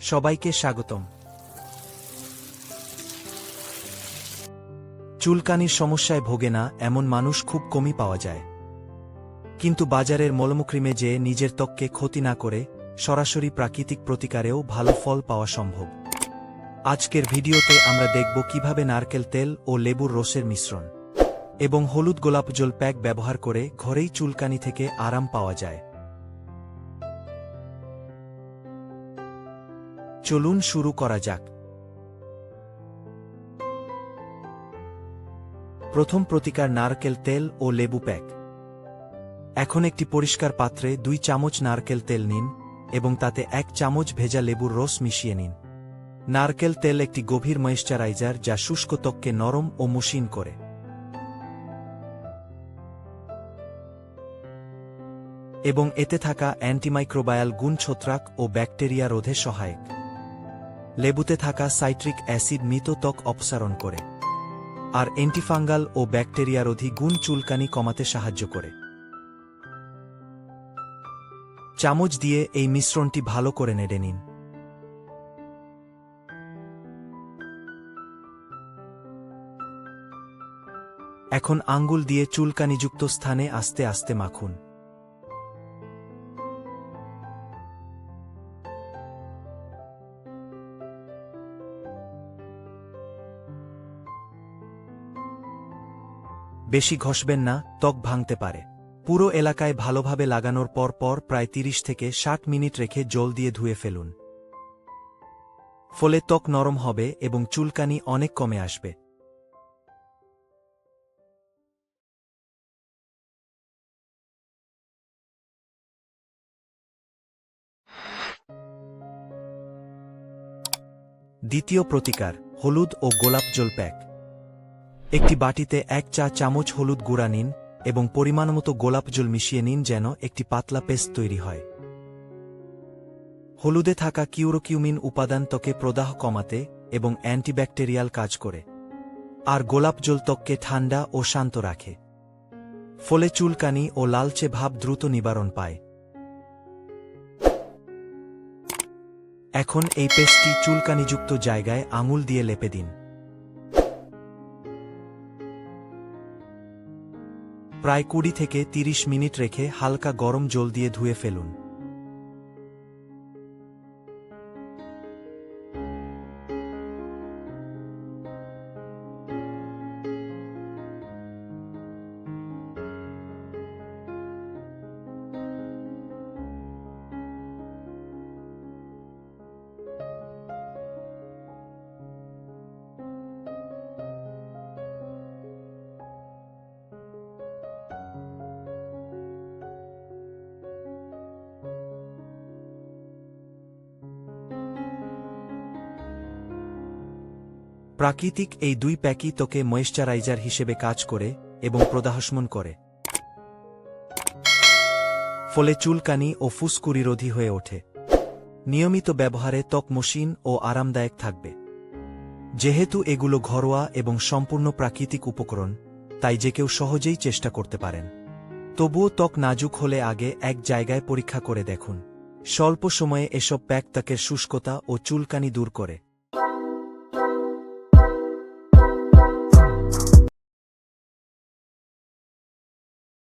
সবাইকে স্বাগতম। চুলকানির সমস্যায় ভোগে না এমন মানুষ খুব কমই পাওয়া যায়। কিন্তু বাজারের মলমক্রিমে যে নিজের ত্বককে ক্ষতি না করে, সরাসরি প্রাকৃতিক প্রতিকারেও ভালো ফল পাওয়া সম্ভব। আজকের ভিডিওতে আমরা দেখব কীভাবে নারকেল তেল ও লেবুর রসের মিশ্রণ এবং হলুদ গোলাপ জল প্যাক ব্যবহার করে ঘরেই চুলকানি থেকে আরাম পাওয়া যায়। চলুন শুরু করা যাক। প্রথম প্রতিকার নারকেল তেল ও লেবু প্যাক। এখন একটি পরিষ্কার পাত্রে দুই চামচ নারকেল তেল নিন এবং তাতে এক চামচ ভেজা লেবুর রস মিশিয়ে নিন। নারকেল তেল একটি গভীর ময়েশ্চারাইজার যা শুষ্ক ত্বককে নরম ও মসৃণ করে। এবং এতে থাকা অ্যান্টিমাইক্রোবায়াল গুণ ছত্রাক ও ব্যাকটেরিয়া রোধে সহায়ক। লেবুতে থাকা সাইট্রিক অ্যাসিড মৃত ত্বক অপসারণ করে, আর অ্যান্টিফাঙ্গাল ও ব্যাকটেরিয়ারোধী গুণ চুলকানি কমাতে সাহায্য করে। চামচ দিয়ে এই মিশ্রণটি ভালো করে নেড়ে নিন। এখন আঙ্গুল দিয়ে চুলকানিযুক্ত স্থানে আস্তে আস্তে মাখুন। বেশি ঘষবেন না, ত্বক ভাঙতে পারে। পুরো এলাকায় ভালোভাবে লাগানোর পর পর প্রায় তিরিশ থেকে ষাট মিনিট রেখে জল দিয়ে ধুয়ে ফেলুন। ফলে ত্বক নরম হবে এবং চুলকানি অনেক কমে আসবে। দ্বিতীয় প্রতিকার, হলুদ ও গোলাপ জল প্যাক। একটি বাটিতে এক চা চামচ হলুদ গুঁড়া নিন এবং পরিমাণমতো গোলাপ জল মিশিয়ে নিন যেন একটি পাতলা পেস্ট তৈরি হয়। হলুদে থাকা কিউরোকিউমিন উপাদান ত্বকে প্রদাহ কমাতে এবং অ্যান্টিব্যাকটেরিয়াল কাজ করে। আর গোলাপ জল ত্বককে ঠান্ডা ও শান্ত রাখে। ফলে চুলকানি ও লালচে ভাব দ্রুত নিবারণ পায়। এখন এই পেস্টটি চুলকানিযুক্ত জায়গায় আঙুল দিয়ে লেপে দিন। প্রায় কুড়ি থেকে ৩০ মিনিট রেখে হালকা গরম জল দিয়ে ধুয়ে ফেলুন। প্রাকৃতিক এই দুই প্যাকই তোকে ময়েশ্চারাইজার হিসেবে কাজ করে এবং প্রদাহসমন করে। ফলে চুলকানি ও ফুসকুরিরোধী হয়ে ওঠে। নিয়মিত ব্যবহারে ত্বক মসৃণ ও আরামদায়ক থাকবে। যেহেতু এগুলো ঘরোয়া এবং সম্পূর্ণ প্রাকৃতিক উপকরণ, তাই যে কেউ সহজেই চেষ্টা করতে পারেন। তবুও ত্বক নাজুক হলে আগে এক জায়গায় পরীক্ষা করে দেখুন। স্বল্প সময়ে এসব প্যাক ত্বকের শুষ্কতা ও চুলকানি দূর করে।